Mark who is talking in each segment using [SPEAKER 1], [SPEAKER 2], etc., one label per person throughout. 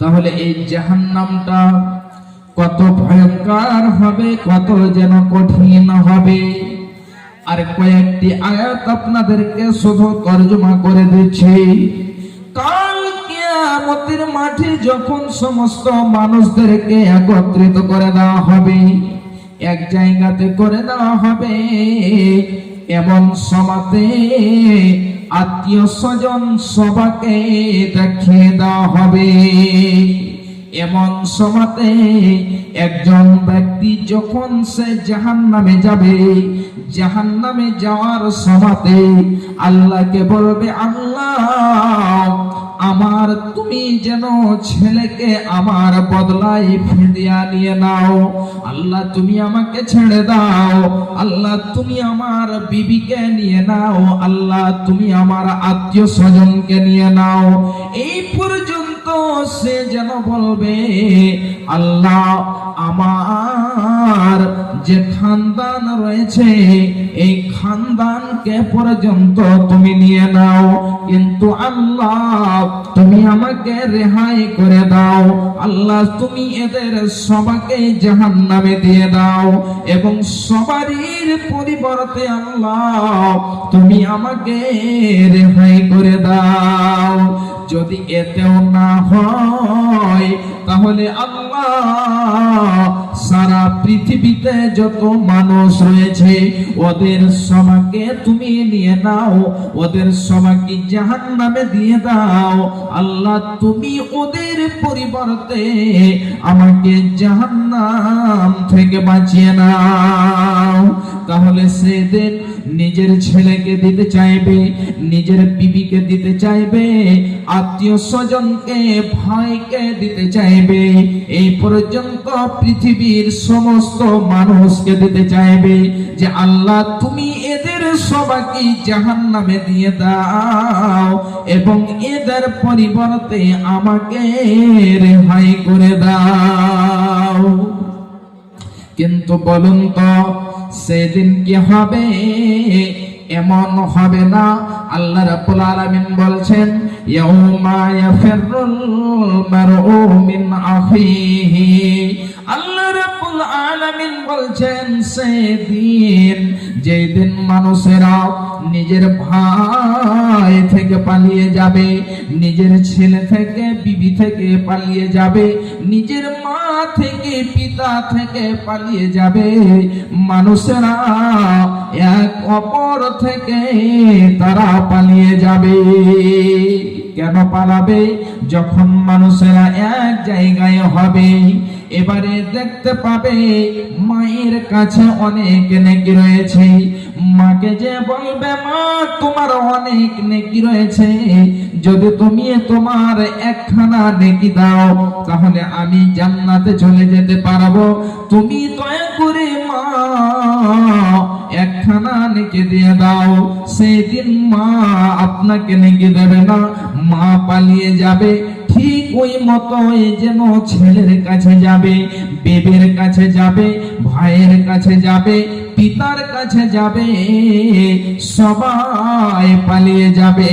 [SPEAKER 1] তাহলে এই জাহান্নামটা কত ভয়ঙ্কর হবে, কত যেন কঠিন হবে। আর কয়েকটি আয়াত আপনাদেরকে শুধু তর্জমা করে দিচ্ছি। কাল কিয়ামতের মাঠে যখন সমস্ত মানুষদেরকে একত্রিত করে দেওয়া হবে, এক জায়গাতে করে দেওয়া হবে, এমন সমাতে আত্মীয় স্বজন সবাকে দেখিয়ে দেওয়া হবে। এমন সমাতে একজন ব্যক্তি যখন সে জাহান নামে যাবে জাহান নামে যাওয়ার সমাতে আল্লাহকে বলবে, আল্লাহ আমার, তুমি যেন ছেলেকে আমার বদলাই ফেদিয়া নিয়ে নাও। আল্লাহ, তুমি আমাকে ছেড়ে দাও। আল্লাহ, তুমি আমার বিবিকে নিয়ে নাও। আল্লাহ, তুমি আমার আত্মীয় স্বজনকে নিয়ে নাও। এই পর্যন্ত সে যেন বলবে, আল্লাহ, আমার যে খানদান রয়েছে, এই খানদানকে পর্যন্ত তুমি নিয়ে নাও। কিন্তু আল্লাহ, তুমি আমাকে রেহাই করে দাও। আল্লাহ, তুমি এদের সবাকে জাহান নামে দিয়ে দাও এবং সবারই পরিবর্তে আল্লাহ, তুমি আমাকে রেহাই করে দাও। যদি এতেও না হয় তাহলে আল্লাহ সারা পৃথিবীতে যত মানুষ রয়েছে, ওদের সবাকে তুমি নিয়ে নাও, ওদের সবাকে জাহান নামে দিয়ে দাও। আল্লাহ, তুমি ওদের পরিবর্তে আমাকে জাহান নাম থেকে বাঁচিয়ে নাও। তাহলে সেদিন নিজের ছেলেকে দিতে চাইবে, নিজের বিবিকে দিতে চাইবে, আত্মীয় স্বজনকে, ভাইকে দিতে চাইবে। এই পর্যন্ত পৃথিবীর সমস্ত মানুষকে দিতে চাইবে যে, আল্লাহ, তুমি এদের সবাইকে জাহান নামে দিয়ে দাও এবং এদের পরিবর্তে আমাকে রেহাই করে দাও। কিন্তু বলুন তো, সেদিন কি হবে? এমন হবে না আল্লাহ রাব্বুল আলামিন বলছেন ইয়াউমা ইয়াফিরুল মারউ মিন আখিহি। আল্লাহ রাব্বুল আলামিন বলছেন, সেদিন যেদিন মানুষেরা নিজের ভাই থেকে পালিয়ে যাবে, নিজের ছেলে থেকে, বিবি থেকে পালিয়ে যাবে, নিজের মা থেকে, পিতা থেকে পালিয়ে যাবে, মানুষেরা এক অপর থেকে তারা পালিয়ে যাবে। কেন পালাবে? যখন মানুষেরা এক জায়গায় হবে, এবারে দেখতে পাবে মায়ের কাছে অনেক নেকি রয়েছে। মাকে যে বলবে, মা তোমার অনেক নেকি রয়েছে। যদি তুমি তোমার একখানা নেকি দাও, তাহলে আমি জান্নাতে চলে যেতে পারব। তুমি দয়া করে মা একখানা নেকি দিয়ে দাও, সেদিন মা আপনাকে নেকি দেবে না, মা পালিয়ে যাবে, ঠিক ওই মতো যেন ছেলের কাছে যাবে, বেবের কাছে যাবে, ভাইয়ের কাছে যাবে, পিতার কাছে যাবে, সবাই পালিয়ে যাবে,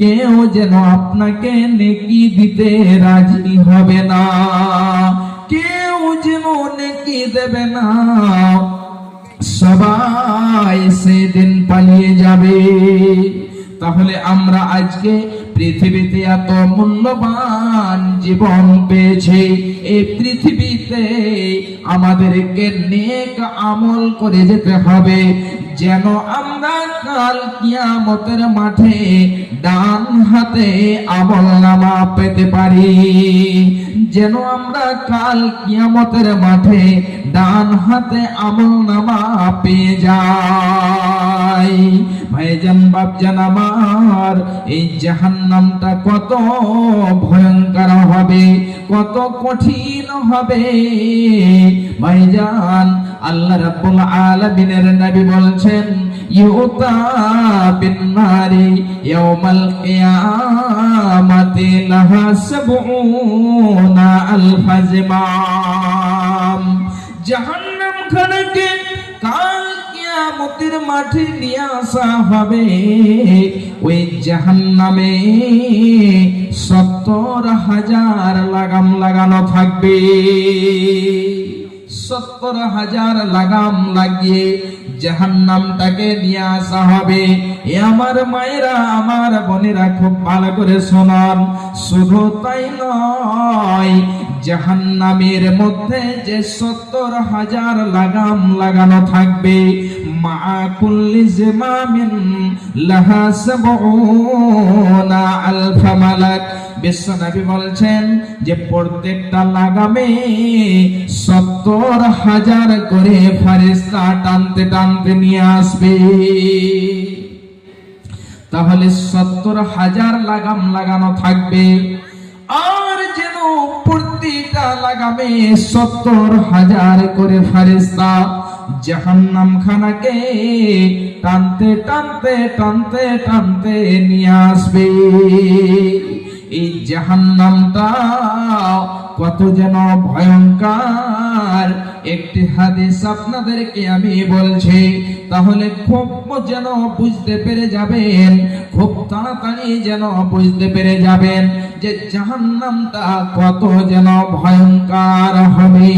[SPEAKER 1] কেউ যেন আপনাকে নেকি দিতে রাজি হবে না, কেউ যেন নেকি দেবে না। সবাই সেদিন পালিয়ে যাবে। তাহলে আমরা আজকে পৃথিবীতে এত মূল্যবান জীবন পেয়েছে। এই পৃথিবীতে আমাদেরকে নেক আমল করে যেতে হবে। যেন আমরা কাল কিয়ামতের মাঠে ডান হাতে আমল নামা পেতে পারি। যেন আমরা কাল কিয়ামতের মাঠে ডান হাতে আমল নামা পেয়ে যাই। ভাইজান, বাপজান আমার, এই জাহান্নামটা কত ভয়ঙ্কর হবে, কত কঠিন হবে। ভাইজান আল্লাহ রাব্বুল আলামিনের নবী বলছেন, ইউতা বিন নারি ইয়াউমাল কিয়ামাতি লাহা সাবউনা আলফ জামাম জাহান্নাম খানাকে কাল কেয়ামতের মাঠে নিয়ে আসা হবে। ওই জাহান্নামে সত্তর হাজার লাগাম লাগানো থাকবে। সত্তর হাজার লাগাম লাগিয়ে জাহান্নামটাকে নিয়ে আসা হবে। এ আমার মায়েরা, আমার বোনেরা খুব ভালো করে শোনান। শুধু তাই নয়, জাহান্নামের মধ্যে যে সত্তর হাজার লাগাম লাগানো থাকবে মা কুল্লি জিমামিন লাহা সাবউনা আলফা মালাক। বিশ্বনবী বলছেন যে প্রত্যেকটা লাগামে সত্তর হাজার করে ফারিস্তা টানতে টানতে নিয়ে আসবে। তাহলে সত্তর হাজার লাগাম লাগানো থাকবে। আর যেন প্রতিটা লাগামে সত্তর হাজার করে ফারিস্তা জাহান্নাম খানাকে টানতে টানতে টানতে টানতে নিয়ে আসবে। এই জাহান্নামটা কত যেন ভয়ঙ্কর। একটি হাদিস আপনাদেরকে আমি বলছি, তাহলে খুব যেন বুঝতে পেরে যাবেন, খুব তাড়াতাড়ি যেন বুঝতে পেরে যাবেন যে জাহান্নামটা কত যেন ভয়ঙ্কর হবে।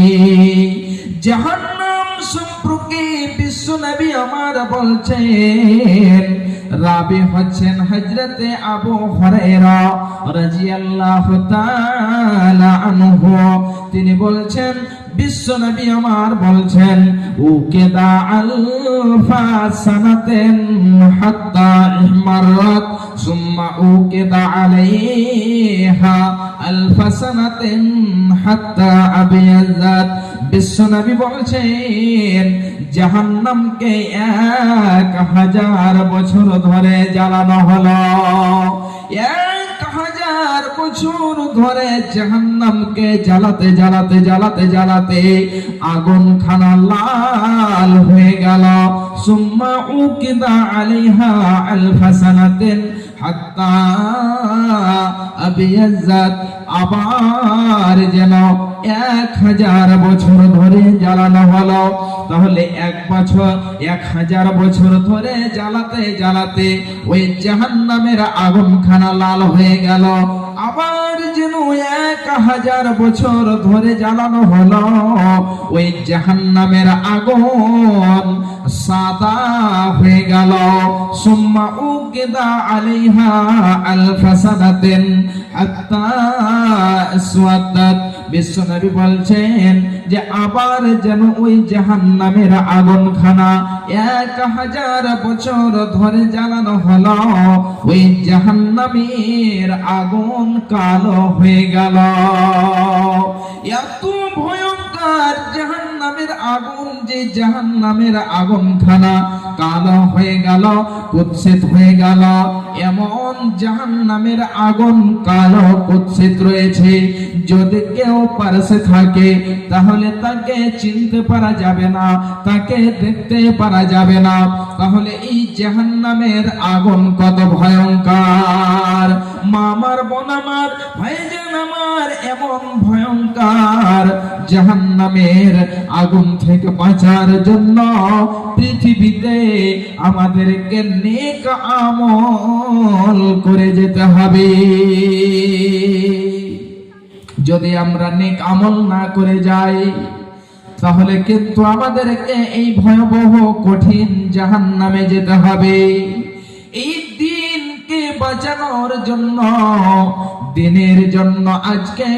[SPEAKER 1] জাহান্নাম সম্পর্কে বিশ্ব নবী আমার বলছেন রাবি হচ্ছেন হজরতে আবু হরেরা রাজিয়াল্লাহু তাআলা আনহু। তিনি বলছেন বিশ্ব নবী আমার বলছেন, উকেদা আলফা সানাতেন হাত্তা ইহমারাত সুম্মা উকেদা আলাইহা আলফা সানাতেন হাত্তা আবিয়াজাত বিশ্ব নবী বলছেন, জাহান্নামকে এক হাজার বছর ধরে জ্বালানো হলো। এক হাজার বছর ধরে জাহান্নামকে জ্বালাতে জ্বালাতে জ্বালাতে জ্বালাতে আগুন খানা লাল হয়ে গেল। সুম্মা উকিদা আলিহা আল সানাতিন আবার যেন এক হাজার বছর ধরে জ্বালানো হলো। তাহলে এক বছর, এক হাজার বছর ধরে জ্বালাতে জ্বালাতে ওই জাহান্নামের আগুন খানা লাল হয়ে গেল। আবার এক হাজার বছর ধরে জ্বালানো হলো? ওই জাহান্নামের আগুন সাদা হয়ে গেল। সুম্মা উকিদা আলাইহা আলফা সানাতিন হাত্তা আসওয়াদাত। বিশ্বনবী বলছেন যে, আবার যেন ওই জাহান্নামের আগুন খানা এক হাজার বছর ধরে জ্বালানো হলো। ওই জাহান নামের আগুন কালো হয়ে গেল। এত জাহান্নামের আগুন যে জাহান্নামের আগুন খানা কালো হয়ে গেল, কুৎসিত হয়ে গেল। এমন জাহান্নামের আগুন কালো কুৎসিত রয়েছে। যদি কেউ পারসে থাকে, তাহলে তাকে চিনতে পারা যাবে না, তাকে দেখতে পারা যাবে না। তাহলে এই জাহান্নামের আগুন কত ভয়ঙ্কর। মামার বোন আমার, ভাইজান আমার, এমন ভয়ঙ্কর জাহান্নামের আগুন থেকে বাঁচার জন্য পৃথিবীতে আমাদেরকে নেক আমল করে যেতে হবে। যদি আমরা নেক আমল না করে যাই, তাহলে কিন্তু আমাদেরকে এই ভয়াবহ কঠিন জাহান নামে যেতে হবে। এই দিনকে বাঁচানোর জন্য দিনের জন্য আজকে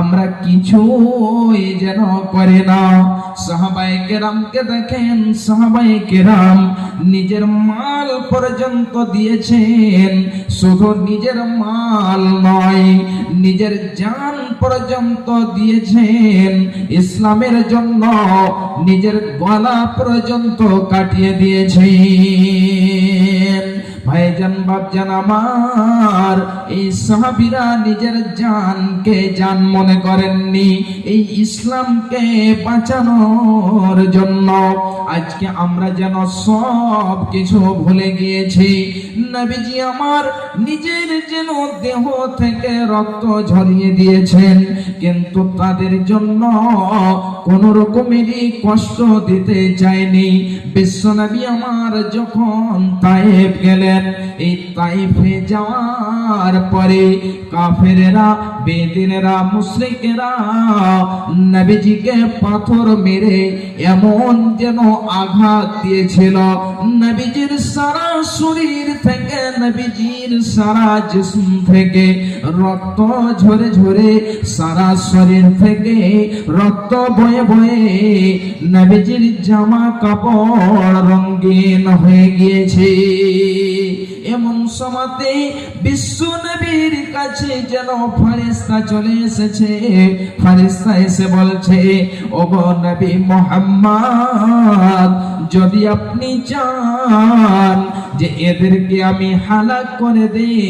[SPEAKER 1] আমরা কিছুই যেন করে না। সাহাবাই কেরামকে দেখেন সাহাবাই কেরাম নিজের মাল পর্যন্ত দিয়েছেন। শুধু নিজের মাল নয়, নিজের জান পর্যন্ত দিয়েছেন। ইসলামের জন্য নিজের গলা পর্যন্ত কাটিয়ে দিয়েছেন। ভাইজান, বাপজান আমার, এই সাহাবিরা নিজের জানকে জান মনে করেননি, এই ইসলামকে বাঁচানোর জন্য। আজকে আমরা যেন সব কিছু ভুলে গিয়েছি। নবীজি আমার নিজের যেন দেহ থেকে রক্ত ঝরিয়ে দিয়েছেন, কিন্তু তাদের জন্য কোন রকমেরই কষ্ট দিতে চায়নি বিশ্বনবী আমার যখন তাইফ গেলেন এই তাইফে যাওয়ার পরে কাফেরেরা, বেদিনেরা, মুশরিকেরা নবীজিকে পাথর মেরে এমন যেন আঘাত দিয়েছিল। নবীজির সারা শরীর থেকে, নবীজির সারা জিসম থেকে রক্ত ঝরে ঝরে, সারা শরীর থেকে রক্ত বয়ে বয়ে নবীজির জামা কাপড় রঙিন হয়ে গিয়েছে। এমন সমাতে বিশ্ব নবীর কাছে যেন ফারিস্তা চলে এসেছে। ফারিস্তা এসে বলছে, ওগো নবী মোহাম্মদ, যদি আপনি চান যে এদেরকে আমি হালাক করে দিই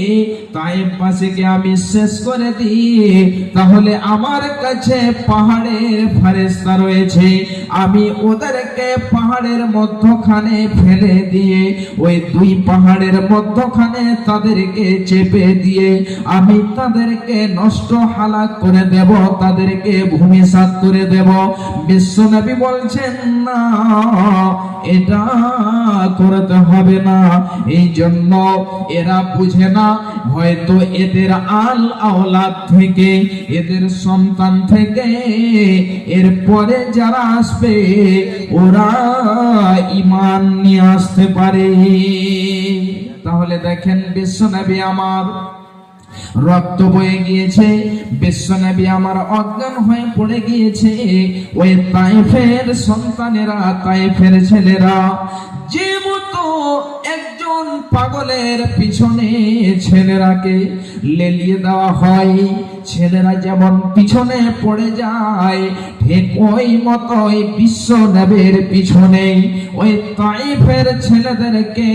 [SPEAKER 1] তাই পাশেকে আমি শেষ করে দিই, তাহলে আমার কাছে পাহাড়ের ফারেস্তা রয়েছে। আমি ওদেরকে পাহাড়ের মধ্যখানে ফেলে দিয়ে, ওই দুই পাহাড়ের মধ্যখানে তাদেরকে চেপে দিয়ে আমি তাদেরকে নষ্ট হালাক করে দেব, তাদেরকে ভূমিসাৎ করে দেব। বিশ্বনবী বলছেন, না, এটা করতে হবে না। এই জন্য এরা বুঝে না, হয়তো এদের আল আওলাদ থেকে, এদের সন্তান থেকে, এরপরে যারা আসবে, ওরা ইমান নিয়ে আসতে পারে। তাহলে দেখেন, বিশ্বনবী আমার রক্ত বয়ে গিয়েছে, বিশ্বনবী আমার অজ্ঞান হয়ে পড়ে গিয়েছে, ওই তাইফের সন্তানেরা, তাইফের ছেলেরা যে মতো একজন পাগলের পিছনে ছেলেরাকে লেলিয়ে দেওয়া হয়। ছেলেরা যেমন পিছনে পড়ে যায়, ঠিক ওই মতোই বিশ্ব নবের পিছনে ওই তাইফের ছেলেদেরকে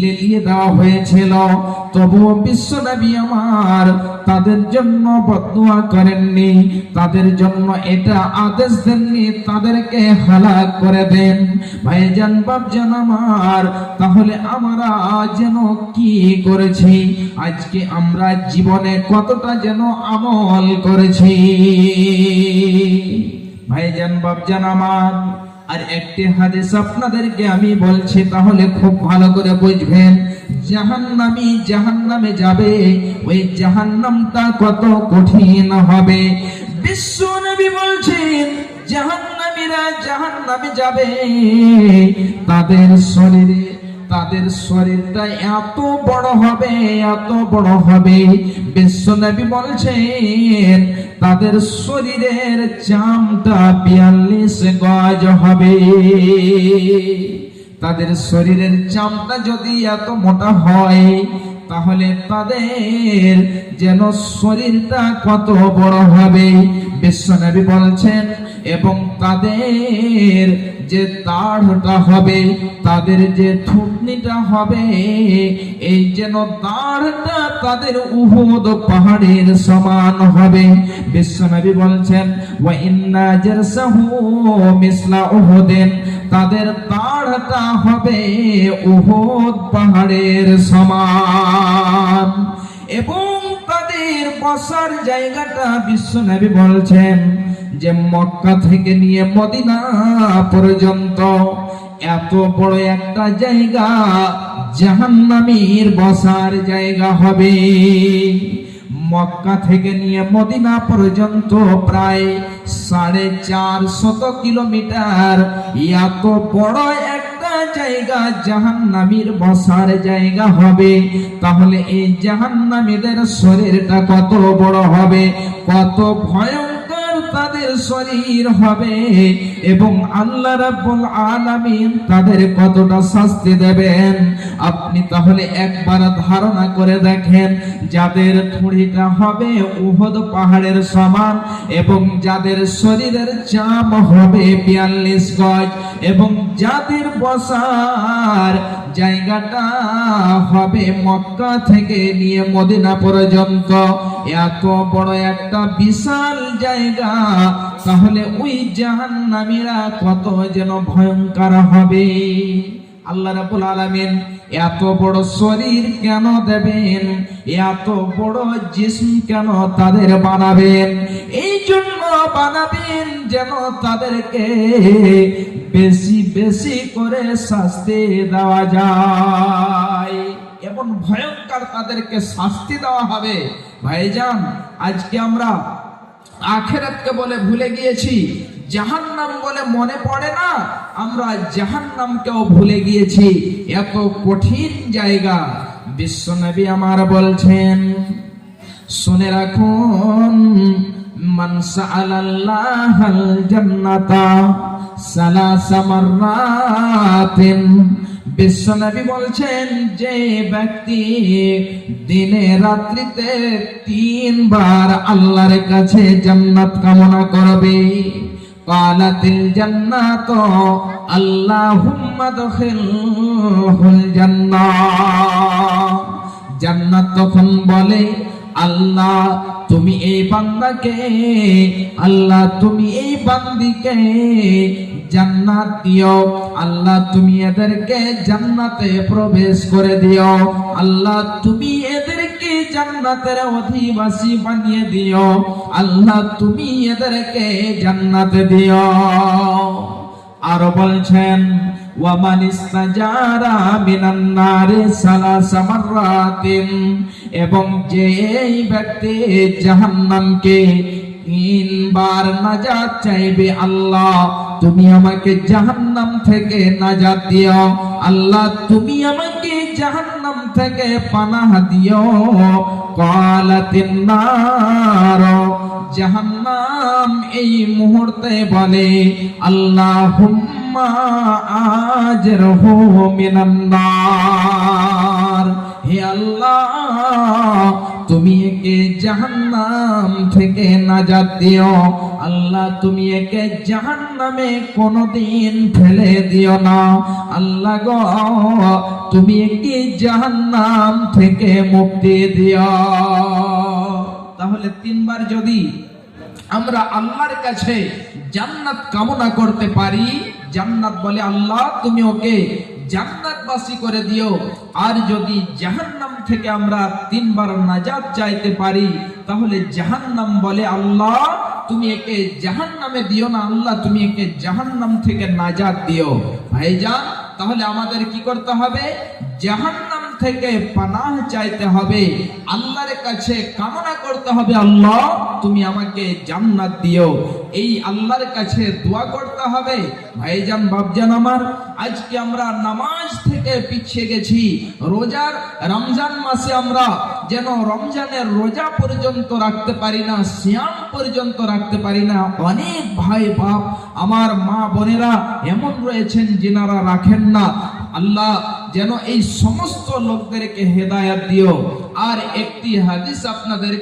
[SPEAKER 1] লেলিয়ে দেওয়া হয়েছিল। তবুও বিশ্ব নবী আমার তাদের জন্য বদুয়া করেননি, তাদের জন্য এটা আদেশ দেননি, তাদেরকে হালাক করে দেন। ভাইজান বাপজান আমার, তাহলে আমরা যেন কি করেছি? আজকে আমরা জীবনে কতটা যেন আমল করেছি? বাপজান আমার, আর একটি হাদিস আপনাদেরকে আমি বলছি, তাহলে খুব ভালো করে বুঝবেন। জাহান্নামী জাহান্নামে যাবে, ওই জাহান্নামটা কত কঠিন হবে। বিশ্ব নবী বলছেন জাহান্নামীরা জাহান্নামে যাবে। তাদের শরীরে, তাদের শরীরটা এত বড় হবে, এত বড় হবে। বিশ্বনবী বলছেন, তাদের শরীরের চামটা বিয়াল্লিশ গজ হবে। তাদের শরীরের চামটা যদি এত মোটা হয় তাহলে তাদের যেন শরীরটা কত বড় হবে। বিশ্বনবী বলছেন, এবং তাদের যে দাঢ়টা হবে, তাদের যে থুতনিটা হবে, এই যেন দাঢ়টা তাদের উহুদ পাহাড়ের সমান হবে। বিশ্বনবী বলছেন, ওয়া ইন্না জারসাহু মিসলা উহুদিন, তাদের দাঢ়টা হবে উহুদ পাহাড়ের সমান। এবং তাদের বসার জায়গাটা বিশ্বনবী বলছেন যে মক্কা থেকে নিয়ে মদিনা পর্যন্ত এত বড় একটা জায়গা জাহান্নামীর বসার জায়গা হবে। মক্কা থেকে নিয়ে মদিনা পর্যন্ত প্রায় সাড়ে চার শত কিলোমিটার। এত বড় একটা জায়গা জাহান্নামীর বসার জায়গা হবে। তাহলে এই জাহান্নামীদের শরীরটা কত বড় হবে? কত ভয়ঙ্কর তাদের শরীর হবে এবং আল্লাহ রাব্বুল আলামিন তাদের কতটা শাস্তি দেবেন? আপনি তাহলে একবার ধারণা করে দেখেন, যাদের থুড়িটা হবে উহদ পাহাড়ের সমান এবং যাদের শরীরের চাম হবে বিয়াল্লিশ গজ এবং যাদের বসার জায়গাটা হবে মক্কা থেকে নিয়ে মদিনা পর্যন্ত। এত বড় একটা বিশাল জায়গা তাহলে ওই জাহান্নামীরা কত যেন ভয়ঙ্কর হবে। আল্লাহ রাব্বুল আলামিন এত বড় শরীর কেন দেবেন? এত বড় জিসম কেন তাদের বানাবেন? এই জন্য বানাবেন যেন তাদেরকে বেশি বেশি করে শাস্তি দেওয়া যায়। এমন ভয়ঙ্কর তাদেরকে শাস্তি দেওয়া হবে। ভাইজান, আজকে আমরা আখেরাতকে বলে ভুলে গিয়েছি। জাহান্নাম বলে মনে পড়ে না, আমরা জাহান্নামকেও ভুলে গিয়েছি। এত কঠিন জায়গা বিশ্বনবী আমার বলছেন, শুনে রাখুন, মান সালাসা মাররাতিন বিশ্বনবী বলছেন, যে ব্যক্তি দিনে রাত্রিতে তিনবার আল্লাহর কাছে জান্নাত কামনা করবে। কালাতিল জান্নাত, আল্লাহুম্মা দখিলহুল জান্নাহ জান্নাত তখন বলে আল্লাহ তুমি এই বান্দাকে, আল্লাহ তুমি এই বান্দিকে জান্নাত দিও। আল্লাহ তুমি এদেরকে জান্নাতে প্রবেশ করে দিও। আল্লাহ তুমি এদেরকে জান্নাতের অধিবাসী বানিয়ে দিও। আল্লাহ তুমি এদেরকে জান্নাতে দিও। আরও বলছেন ওয়ামান ইস্তাজারা মিনান নারে সালাসা মাররাতিন এবং যে এই ব্যক্তি জাহান্নামকে তিনবার নাজাত চাইবে, আল্লাহ, তুমি আমাকে জাহান্নাম থেকে নাজাত দিও। আল্লাহ, তুমি আমাকে জাহান্নাম থেকে পানাহ দিও। কালাতিন নার, জাহান্নাম এই মুহূর্তে বলে, আল্লাহুম্মা আজরহু মিনান হে আল্লাহ, তুমি একে জাহান্নাম থেকে নাজাত দিও। আল্লাহ, তুমি একে জাহান্নামে কোনোদিন ফেলে দিও না। আল্লাহ গো, তুমি একে জাহান্নাম থেকে মুক্তি দিও। তাহলে তিনবার যদি আমরা আল্লাহর কাছে জান্নাত কামনা করতে পারি। জান্নাত বলে, আল্লাহ, তুমি ওকে জান্নাতবাসী করে দিও। আর যদি জাহান্নাম থেকে আমরা তিনবার নাজাত চাইতে পারি, তাহলে জাহান্নাম বলে, আল্লাহ, তুমি একে জাহান্নামে দিও না। আল্লাহ, তুমি একে জাহান্নাম থেকে নাজাত দিও। ভাইজান, তাহলে আমাদের কি করতে হবে? জাহান্নাম থেকে পানাহ চাইতে হবে, আল্লাহর কাছে কামনা করতে হবে, আল্লাহ, তুমি আমাকে জান্নাত দিও। এই আল্লাহর কাছে দোয়া করতে হবে, ভাইজান বাবজান আমার, আজকে আমরা নামাজ থেকে পিছিয়ে গেছি। রোজার রমজান মাসে আমরা যেন রমজানের রোজা পর্যন্ত রাখতে পারি না শ্যাম পর্যন্ত রাখতে পারি না। অনেক ভাই বাপ, আমার মা বোনেরা এমন রয়েছেন যেনারা রাখেন না। আল্লাহ যেন এই সমস্ত লোকদেরকে হেদায়াত দিও। আর একটি হাদিস আপনাদের